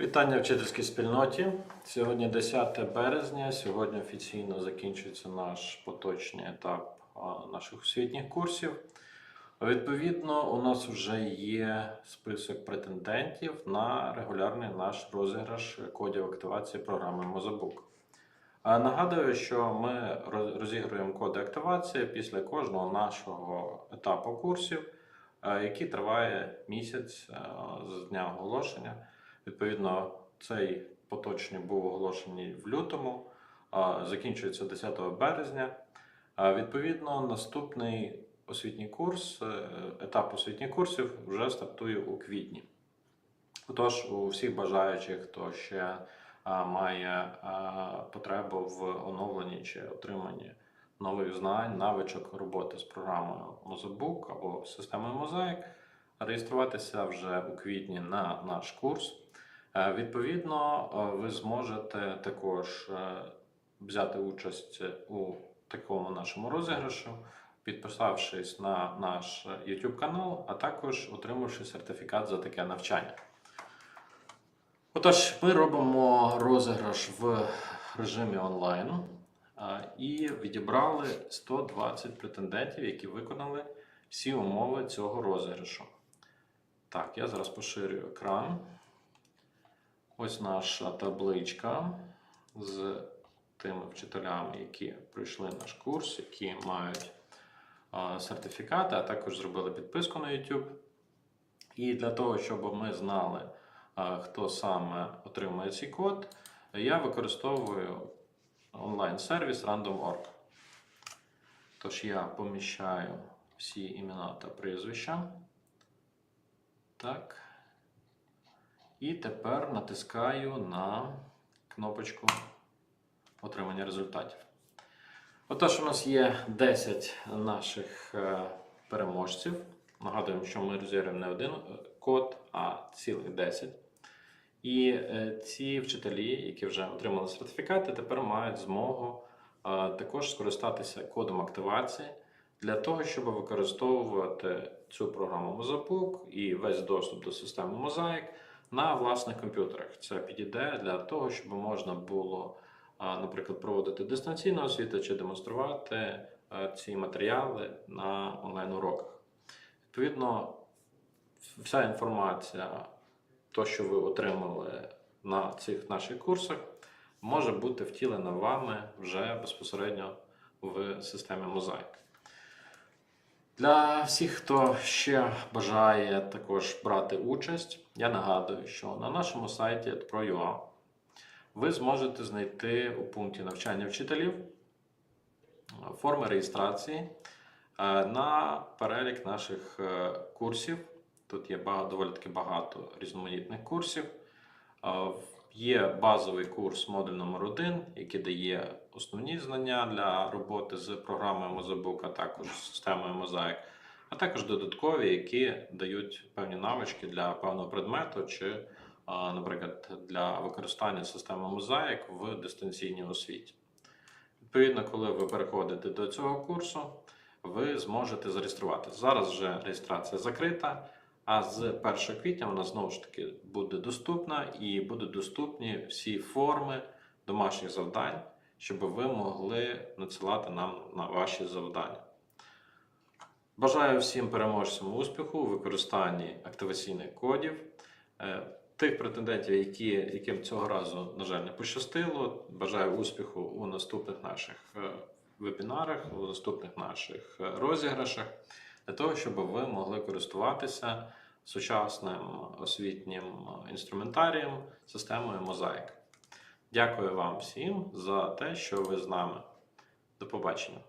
Вітання вчительській спільноті. Сьогодні 10 березня. Сьогодні офіційно закінчується наш поточний етап наших освітніх курсів. Відповідно, у нас вже є список претендентів на регулярний наш розіграш кодів активації програми Мозабук. Нагадую, що ми розігруємо коди активації після кожного нашого етапу курсів, який триває місяць з дня оголошення. Відповідно, цей поточний був оголошений в лютому, закінчується 10 березня. Відповідно, наступний освітній курс, е, етап освітніх курсів вже стартує у квітні. Отож, у всіх бажаючих, хто ще має потребу в оновленні чи отриманні нових знань, навичок роботи з програмою Mozebook або системою Mosaic, реєструватися вже у квітні на наш курс. Е, Відповідно, е, ви зможете також е, взяти участь у такому нашому розіграшу, підписавшись на наш YouTube канал, а також отримавши сертифікат за таке навчання. Отож, ми робимо розіграш в режимі онлайн і відібрали 120 претендентів, які виконали всі умови цього розіграшу. Так, я зараз поширю екран. Ось наша табличка з тими вчителями, які пройшли наш курс, які мають сертифікати, а також зробили підписку на YouTube. І для того, щоб ми знали, хто саме отримує цей код, я використовую онлайн-сервіс Random.org. Тож я поміщаю всі імена та прізвища. Так. І тепер натискаю на кнопочку отримання результатів. Отож, у нас є 10 наших е, переможців. Нагадуємо, що ми розіграємо не один е, код, а цілих 10. І е, ці вчителі, які вже отримали сертифікати, тепер мають змогу також скористатися кодом активації для того, щоб використовувати цю програму Mozapuk і весь доступ до системи Mosaic на власних комп'ютерах. Це підійде для того, щоб можна було, наприклад, проводити дистанційну освіту чи демонструвати ці матеріали на онлайн-уроках. Відповідно, вся інформація, то, що ви отримали на цих наших курсах, може бути втілена вами вже безпосередньо в системі Mosaic. Для всіх, хто ще бажає також брати участь, я нагадую, що на нашому сайті ProUA ви зможете знайти у пункті навчання вчителів е, форми реєстрації е, на перелік наших е, курсів. Тут є доволі таки багато різноманітних курсів. Є базовий курс модуль номер 1 який дає основні знання для роботи з програмою Mozebook, а також системою Mosaic, а також додаткові, які дають певні навички для певного предмету, чи, наприклад, для використання системи Mosaic в дистанційній освіті. Відповідно, коли ви переходите до цього курсу, ви зможете зареєструвати. Зараз вже реєстрація закрита. А з 1 квітня вона знову ж таки буде доступна і будуть доступні всі форми домашніх завдань, щоб ви могли надсилати нам на ваші завдання. Бажаю всім переможцям успіху у використанні активаційних кодів. Е, Тих претендентів, які, яким цього разу, на жаль, не пощастило, бажаю успіху у наступних наших е, вебінарах, у наступних наших е, розіграшах для того, щоб ви могли користуватися сучасним освітнім інструментарієм, системою Мозаїк. Дякую вам всім за те, що ви з нами. До побачення.